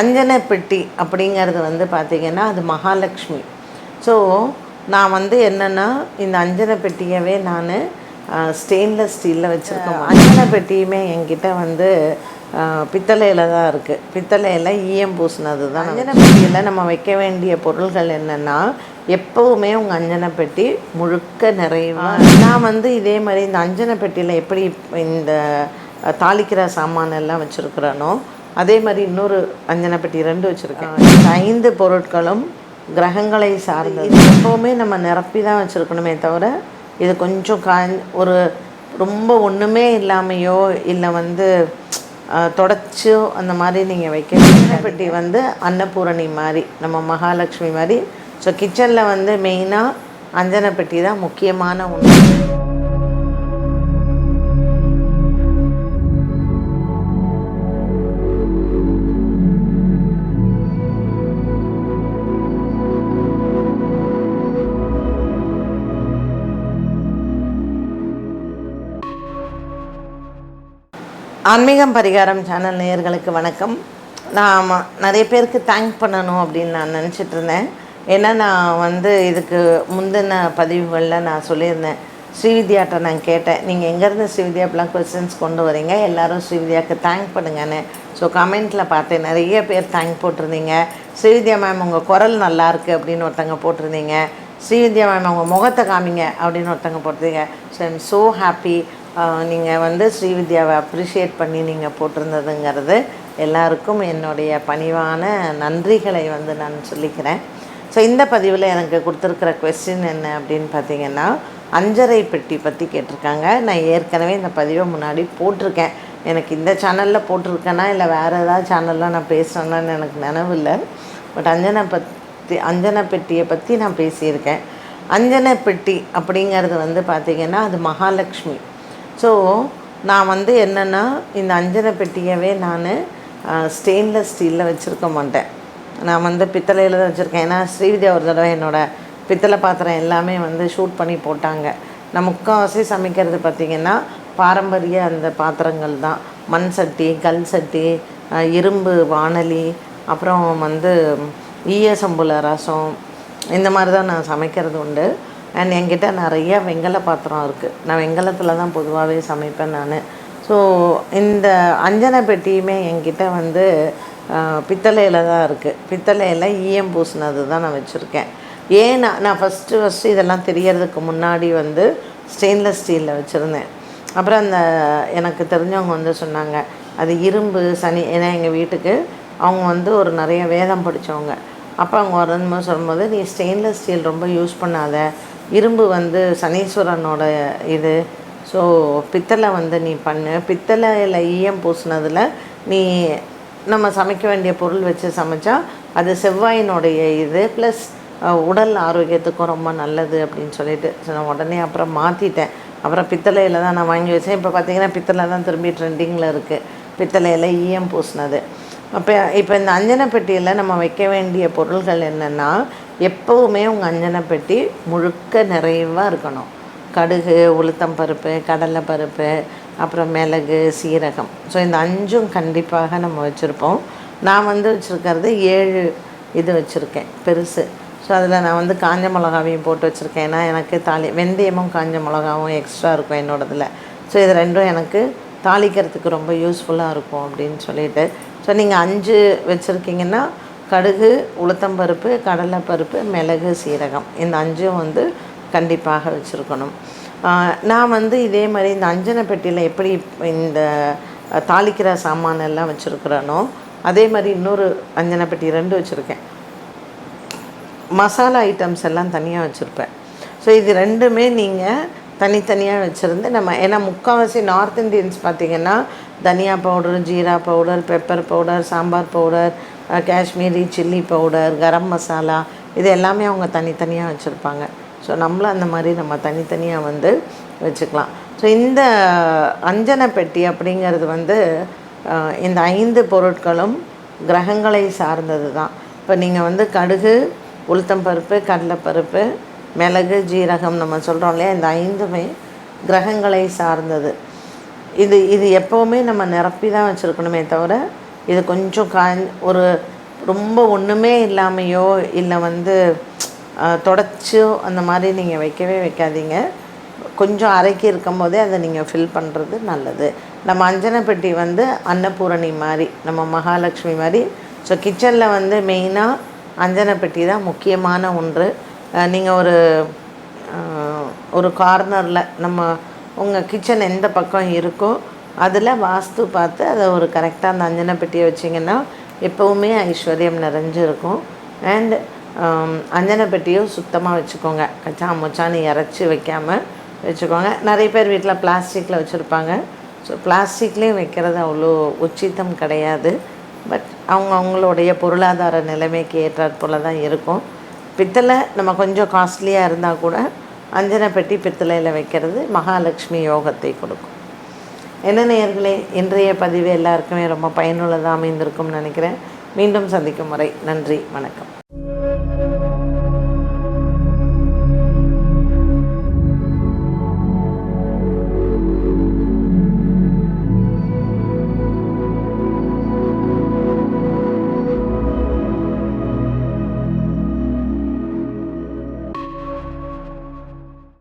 அஞ்சன பெட்டி அப்படிங்கிறது வந்து பார்த்திங்கன்னா அது மகாலட்சுமி. ஸோ நான் வந்து என்னென்னா இந்த அஞ்சன பெட்டியவே நான் ஸ்டெயின்லெஸ் ஸ்டீலில் வச்சுருக்கேன் அஞ்சன பெட்டியுமே என்கிட்ட வந்து பித்தளையில் தான் இருக்குது பித்தளையில் ஈயம் பூசினது தான். அஞ்சன பெட்டியில் நம்ம வைக்க வேண்டிய பொருள்கள் என்னென்னா எப்போவுமே உங்கள் அஞ்சன பெட்டி முழுக்க நிறைவாக நான் வந்து இதே மாதிரி இந்த அஞ்சன பெட்டியில் எப்படி இந்த தாளிக்கிற சாமான் எல்லாம் வச்சுருக்குறேனோ அதே மாதிரி இன்னொரு அஞ்சனை பெட்டி ரெண்டு வச்சுருக்கேன். இந்த ஐந்து பொருட்களும் கிரகங்களை சார்ந்தது. எப்போவுமே நம்ம நிரப்பி தான் வச்சுருக்கணுமே தவிர இது கொஞ்சம் கா ஒரு ரொம்ப ஒன்றுமே இல்லாமையோ இல்லை வந்து தொடச்சோ அந்த மாதிரி நீங்கள் வைக்க பெட்டி வந்து அன்னபூரணி மாதிரி நம்ம மகாலட்சுமி மாதிரி. ஸோ கிச்சனில் வந்து மெயினாக அஞ்சன பெட்டி தான் முக்கியமான ஒன்று ஆன்மீகம் பரிகாரம் சேனல் நேயர்களுக்கு வணக்கம். நான் நிறைய பேருக்கு தேங்க் பண்ணணும் அப்படின்னு நான் நினச்சிட்டு இருந்தேன். ஏன்னா நான் வந்து இதுக்கு முந்தின பதிவுகளில் நான் சொல்லியிருந்தேன். ஸ்ரீவித்யாட்ட நான் கேட்டேன். நீங்கள் எங்கேருந்து ஸ்ரீவித்யாப்பெலாம் கொஸ்டின்ஸ் கொண்டு வரீங்க? எல்லாரும் ஸ்ரீவித்யாவுக்கு தேங்க் பண்ணுங்கன்னு. ஸோ கமெண்ட்டில் பார்த்தேன் நிறைய பேர் தேங்க் போட்டிருந்தீங்க. ஸ்ரீவித்யா மேம் உங்கள் குரல் நல்லாயிருக்கு அப்படின்னு ஒருத்தங்க போட்டிருந்தீங்க. ஸ்ரீவித்யா மேம் உங்கள் முகத்தை காமிங்க அப்படின்னு ஒருத்தங்க போட்டிருந்தீங்க. ஸோ ஐம் ஸோ ஹாப்பி நீங்கள் வந்து ஸ்ரீவித்யாவை அப்ரிஷியேட் பண்ணி நீங்கள் போட்டிருந்ததுங்கிறது எல்லாருக்கும் என்னுடைய பணிவான நன்றிகளை வந்து நான் சொல்லிக்கிறேன். ஸோ இந்த பதிவில் எனக்கு கொடுத்துருக்கிற கொஸ்டின் என்ன அப்படின்னு பார்த்தீங்கன்னா அஞ்சரை பெட்டி பற்றி கேட்டிருக்காங்க. நான் ஏற்கனவே இந்த பதிவை முன்னாடி போட்டிருக்கேன். எனக்கு இந்த சேனலில் போட்டிருக்கேனா இல்லை வேறு ஏதாவது சேனலில் நான் பேசுகிறேன்னு எனக்கு நினைவில்லை பட் அஞ்சனை பற்றி அஞ்சனை பெட்டியை பற்றி நான் பேசியிருக்கேன். அஞ்சனை பெட்டி அப்படிங்கிறது வந்து பார்த்திங்கன்னா அது மகாலட்சுமி ஸோ நான் வந்து என்னென்னா இந்த அஞ்சனை பெட்டியவே நான் ஸ்டெயின்லெஸ் ஸ்டீலில் வச்சுருக்க மாட்டேன். நான் வந்து பித்தளையில் தான் வச்சுருக்கேன். ஏன்னா ஸ்ரீவித்யா ஒரு தடவை என்னோடய பித்தளை பாத்திரம் எல்லாமே வந்து ஷூட் பண்ணி போட்டாங்க. நான் முக்கால்வாசி சமைக்கிறது பார்த்திங்கன்னா பாரம்பரிய அந்த பாத்திரங்கள் தான். மண் சட்டி கல் சட்டி இரும்பு வானலி அப்புறம் வந்து ஈயசம்புல ரசம் இந்த மாதிரி தான் நான் சமைக்கிறது உண்டு. அண்ட் என்கிட்ட நிறைய வெங்கல பாத்திரம் இருக்குது நான் வெங்கலத்தில் தான் பொதுவாகவே சமைப்பேன் நான். ஸோ இந்த அஞ்சனை பெட்டியுமே என்கிட்ட வந்து பித்தளையில் தான் இருக்குது பித்தளையில் ஈயம் பூசினது தான் நான் வச்சுருக்கேன். ஏன் நான் நான் ஃபஸ்ட்டு ஃபஸ்ட்டு இதெல்லாம் தெரியறதுக்கு முன்னாடி வந்து ஸ்டெயின்லெஸ் ஸ்டீலில் வச்சுருந்தேன். அப்புறம் அந்த எனக்கு தெரிஞ்சவங்க வந்து சொன்னாங்க அது இரும்பு சனி ஏன்னா எங்கள் வீட்டுக்கு அவங்க வந்து ஒரு நிறைய வேதம் படித்தவங்க அப்போ அவங்க வரும்போது சொல்லும்போது நீ ஸ்டெயின்லெஸ் ஸ்டீல் ரொம்ப யூஸ் பண்ணாத. இரும்பு வந்து சனீஸ்வரனோட இது. ஸோ பித்தளை வந்து நீ பண்ணு. பித்தளையில் ஈயம் பூசினதில் நீ நம்ம சமைக்க வேண்டிய பொருள் வச்சு சமைச்சா அது செவ்வாயினுடைய இது ப்ளஸ் உடல் ஆரோக்கியத்துக்கும் ரொம்ப நல்லது அப்படின்னு சொல்லிட்டு ஸோ நான் உடனே அப்புறம் மாற்றிட்டேன் அப்புறம் பித்தளையில் தான் நான் வாங்கி வச்சேன். இப்போ பார்த்தீங்கன்னா பித்தளை தான் திரும்பி ட்ரெண்டிங்கில் இருக்குது பித்தளையில் ஈயம் பூசினது. அப்போ இப்போ இந்த அஞ்சனை பெட்டியில் நம்ம வைக்க வேண்டிய பொருள்கள் என்னென்னா எப்போவுமே உங்கள் அஞ்சனை பெட்டி முழுக்க நிறைவாக இருக்கணும். கடுகு உளுத்தம் பருப்பு கடலை பருப்பு அப்புறம் மிளகு சீரகம். ஸோ இந்த அஞ்சும் கண்டிப்பாக நம்ம வச்சுருப்போம். நான் வந்து வச்சுருக்கிறது ஏழு இது வச்சுருக்கேன் பெருசு. ஸோ அதில் நான் வந்து காஞ்ச மிளகாவையும் போட்டு வச்சுருக்கேன். ஏன்னா எனக்கு தாளி வெந்தயமும் காஞ்ச மிளகாவும் எக்ஸ்ட்ரா இருக்கும் என்னோடதில். ஸோ இது ரெண்டும் எனக்கு தாளிக்கிறதுக்கு ரொம்ப யூஸ்ஃபுல்லாக இருக்கும் அப்படின்னு சொல்லிட்டு. ஸோ நீங்கள் அஞ்சு வச்சுருக்கீங்கன்னா கடுகு உளுத்தம்பருப்பு கடலைப்பருப்பு மிளகு சீரகம். இந்த அஞ்சும் வந்து கண்டிப்பாக வச்சுருக்கணும். நான் வந்து இதே மாதிரி இந்த அஞ்சனை பெட்டியில் எப்படி இந்த தாளிக்கிற சாமான் எல்லாம் வச்சுருக்குறேனோ அதே மாதிரி இன்னொரு அஞ்சனை பெட்டி ரெண்டு வச்சுருக்கேன். மசாலா ஐட்டம்ஸ் எல்லாம் தனியாக வச்சுருப்பேன். ஸோ இது ரெண்டுமே நீங்கள் தனித்தனியாக வச்சுருந்து நம்ம ஏன்னா முக்கால்வாசி நார்த் இந்தியன்ஸ் பார்த்திங்கன்னா dhania powder jeera powder pepper powder sambar powder Kashmiri chilli powder garam masala இது எல்லாமே அவங்க தனித்தனியாக வச்சுருப்பாங்க. ஸோ நம்மளும் அந்த மாதிரி நம்ம தனித்தனியாக வந்து வச்சுக்கலாம். ஸோ இந்த அஞ்சன பெட்டி அப்படிங்கிறது வந்து இந்த ஐந்து பொருட்களும் கிரகங்களை சார்ந்தது தான். இப்போ நீங்கள் வந்து கடுகு உளுத்தம்பருப்பு கடலைப்பருப்பு மிளகு ஜீரகம் நம்ம சொல்கிறோம் இல்லையா? இந்த ஐந்துமே கிரகங்களை சார்ந்தது. இது இது எப்போவுமே நம்ம நிரப்பி தான் வச்சுருக்கணுமே தவிர இது கொஞ்சம் கா ஒரு ரொம்ப ஒன்றுமே இல்லாமையோ இல்லை வந்து தொடச்சோ அந்த மாதிரி நீங்கள் வைக்கவே வைக்காதீங்க. கொஞ்சம் அரைக்கி இருக்கும் போதே அதை நீங்கள் ஃபில் பண்ணுறது நல்லது. நம்ம அஞ்சனை பெட்டி வந்து அன்னபூரணி மாதிரி நம்ம மகாலட்சுமி மாதிரி. ஸோ கிச்சனில் வந்து மெயினாக அஞ்சனை பெட்டி தான் முக்கியமான ஒன்று. நீங்கள் ஒரு ஒரு கார்னரில் நம்ம உங்கள் கிச்சன் எந்த பக்கம் இருக்கோ அதில் வாஸ்து பார்த்து அதை ஒரு கரெக்டாக அந்த அஞ்சனை பெட்டியை வச்சிங்கன்னா எப்போவுமே ஐஸ்வர்யம் நிறைஞ்சிருக்கும். அண்ட் um, அஞ்சனை பெட்டியும் சுத்தமாக வச்சுக்கோங்க. கச்சா முச்சான்னு இறச்சி வைக்காமல் வச்சுக்கோங்க. நிறைய பேர் வீட்டில் பிளாஸ்டிக்கில் வச்சுருப்பாங்க. ஸோ பிளாஸ்டிக்லேயும் வைக்கிறது அவ்வளோ உச்சித்தம் கிடையாது. பட் அவங்க அவங்களுடைய பொருளாதார நிலைமைக்கு ஏற்றாற் போல் தான் இருக்கும். பித்தளை நம்ம கொஞ்சம் காஸ்ட்லியாக இருந்தால் கூட அஞ்சனைப்பட்டி பித்தளையில் வைக்கிறது மகாலட்சுமி யோகத்தை கொடுக்கும். என்ன நேயர்களே இன்றைய பதிவு எல்லாருக்குமே ரொம்ப பயனுள்ளதாக அமைந்திருக்கும்னு நினைக்கிறேன். மீண்டும் சந்திக்கும் வரை நன்றி வணக்கம்.